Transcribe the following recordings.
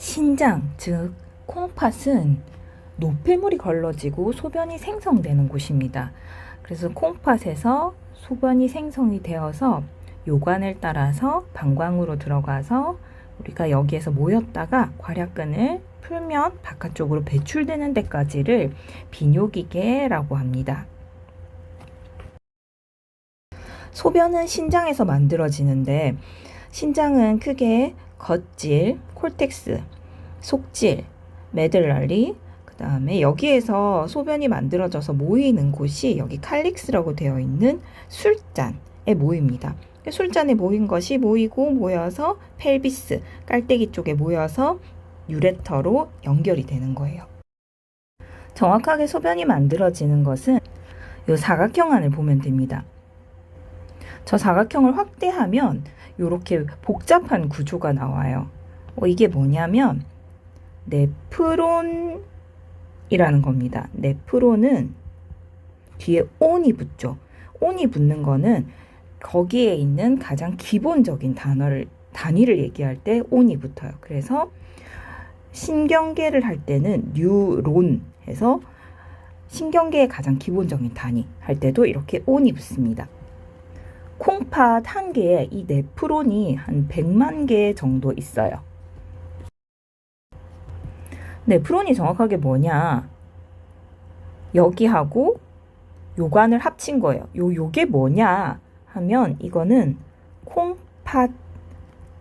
신장, 즉 콩팥은 노폐물이 걸러지고 소변이 생성되는 곳입니다. 그래서 콩팥에서 소변이 생성이 되어서 요관을 따라서 방광으로 들어가서 우리가 여기에서 모였다가 괄약근을 풀면 바깥쪽으로 배출되는 데까지를 비뇨기계라고 합니다. 소변은 신장에서 만들어지는데 신장은 크게 겉질, 콜텍스, 속질, 메들랄리, 그 다음에 여기에서 소변이 만들어져서 모이는 곳이 여기 칼릭스라고 되어 있는 술잔에 모입니다. 술잔에 모인 것이 모이고 모여서 펠비스, 깔때기 쪽에 모여서 유레터로 연결이 되는 거예요. 정확하게 소변이 만들어지는 것은 이 사각형 안을 보면 됩니다. 저 사각형을 확대하면 이렇게 복잡한 구조가 나와요. 어, 이게 뭐냐면 네프론이라는 겁니다. 네프론은 뒤에 온이 붙죠. 온이 붙는 거는 거기에 있는 가장 기본적인 단어를 단위를 얘기할 때 온이 붙어요. 그래서 신경계를 할 때는 뉴론 해서 신경계의 가장 기본적인 단위 할 때도 이렇게 온이 붙습니다. 콩팥 한 개에 이 네프론이 한 100만 개 정도 있어요. 네프론이 정확하게 뭐냐? 여기하고 요관을 합친 거예요. 요 요게 뭐냐 하면 이거는 콩팥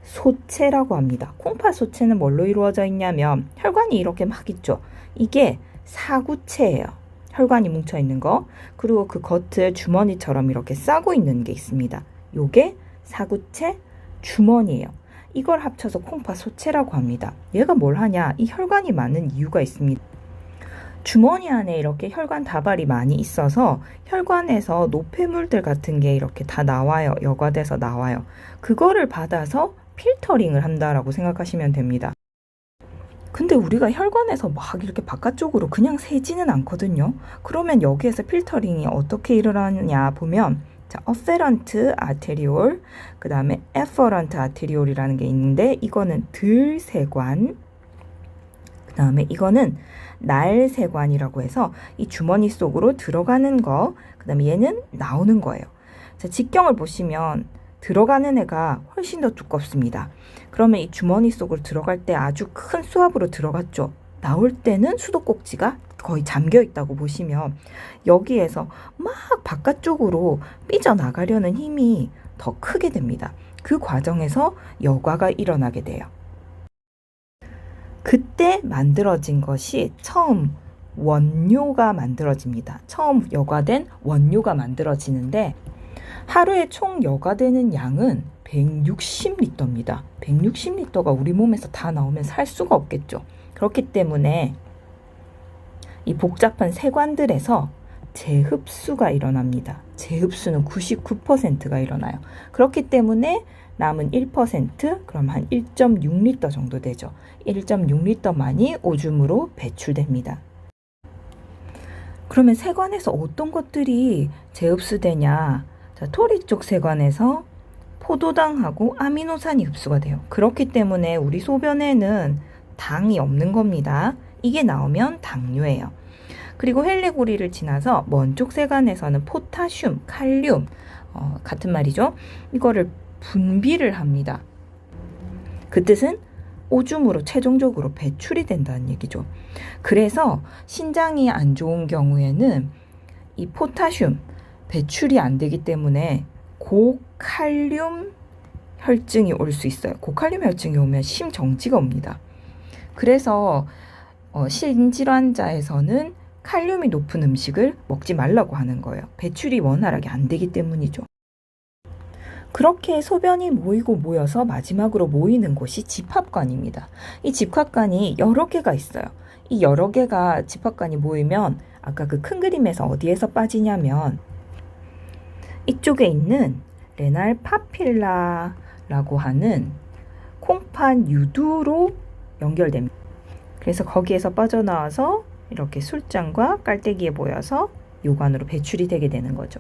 소체라고 합니다. 콩팥 소체는 뭘로 이루어져 있냐면 혈관이 이렇게 막 있죠. 이게 사구체예요. 혈관이 뭉쳐 있는 거. 그리고 그 겉을 주머니처럼 이렇게 싸고 있는 게 있습니다. 요게 사구체 주머니예요. 이걸 합쳐서 콩팥 소체라고 합니다. 얘가 뭘 하냐? 이 혈관이 많은 이유가 있습니다. 주머니 안에 이렇게 혈관 다발이 많이 있어서 혈관에서 노폐물들 같은 게 이렇게 다 나와요. 여과돼서 나와요. 그거를 받아서 필터링을 한다라고 생각하시면 됩니다. 근데 우리가 혈관에서 막 이렇게 바깥쪽으로 그냥 새지는 않거든요. 그러면 여기에서 필터링이 어떻게 일어나느냐 보면 자, 어페런트 아테리올, 그 다음에 에퍼런트 아테리올이라는 게 있는데 이거는 들세관, 그 다음에 이거는 날세관이라고 해서 이 주머니 속으로 들어가는 거, 그 다음에 얘는 나오는 거예요. 자, 직경을 보시면 들어가는 애가 훨씬 더 두껍습니다. 그러면 이 주머니 속으로 들어갈 때 아주 큰 수압으로 들어갔죠. 나올 때는 수도꼭지가 거의 잠겨 있다고 보시면 여기에서 막 바깥쪽으로 삐져나가려는 힘이 더 크게 됩니다. 그 과정에서 여과가 일어나게 돼요. 그때 만들어진 것이 처음 원료가 만들어집니다. 처음 여과된 원료가 만들어지는데 하루에 총 여과되는 양은 160리터입니다. 160리터가 우리 몸에서 다 나오면 살 수가 없겠죠. 그렇기 때문에 이 복잡한 세관들에서 재흡수가 일어납니다. 재흡수는 99%가 일어나요. 그렇기 때문에 남은 1% 그럼 한 1.6리터 정도 되죠. 1.6리터만이 오줌으로 배출됩니다. 그러면 세관에서 어떤 것들이 재흡수되냐? 자, 토리 쪽 세관에서 포도당하고 아미노산이 흡수가 돼요. 그렇기 때문에 우리 소변에는 당이 없는 겁니다. 이게 나오면 당뇨예요. 그리고 헬레고리를 지나서 먼 쪽 세관에서는 포타슘, 칼륨 어, 같은 말이죠. 이거를 분비를 합니다. 그 뜻은 오줌으로 최종적으로 배출이 된다는 얘기죠. 그래서 신장이 안 좋은 경우에는 이 포타슘 배출이 안 되기 때문에 고칼륨 혈증이 올 수 있어요. 고칼륨 혈증이 오면 심정지가 옵니다. 그래서 어, 신질환자에서는 칼륨이 높은 음식을 먹지 말라고 하는 거예요. 배출이 원활하게 안 되기 때문이죠. 그렇게 소변이 모이고 모여서 마지막으로 모이는 곳이 집합관입니다. 이 집합관이 여러 개가 있어요. 이 여러 개가 집합관이 모이면 아까 그 큰 그림에서 어디에서 빠지냐면 이쪽에 있는 레날 파필라라고 하는 콩팥 유두로 연결됩니다. 그래서 거기에서 빠져나와서 이렇게 술장과 깔때기에 모여서 요관으로 배출이 되게 되는 거죠.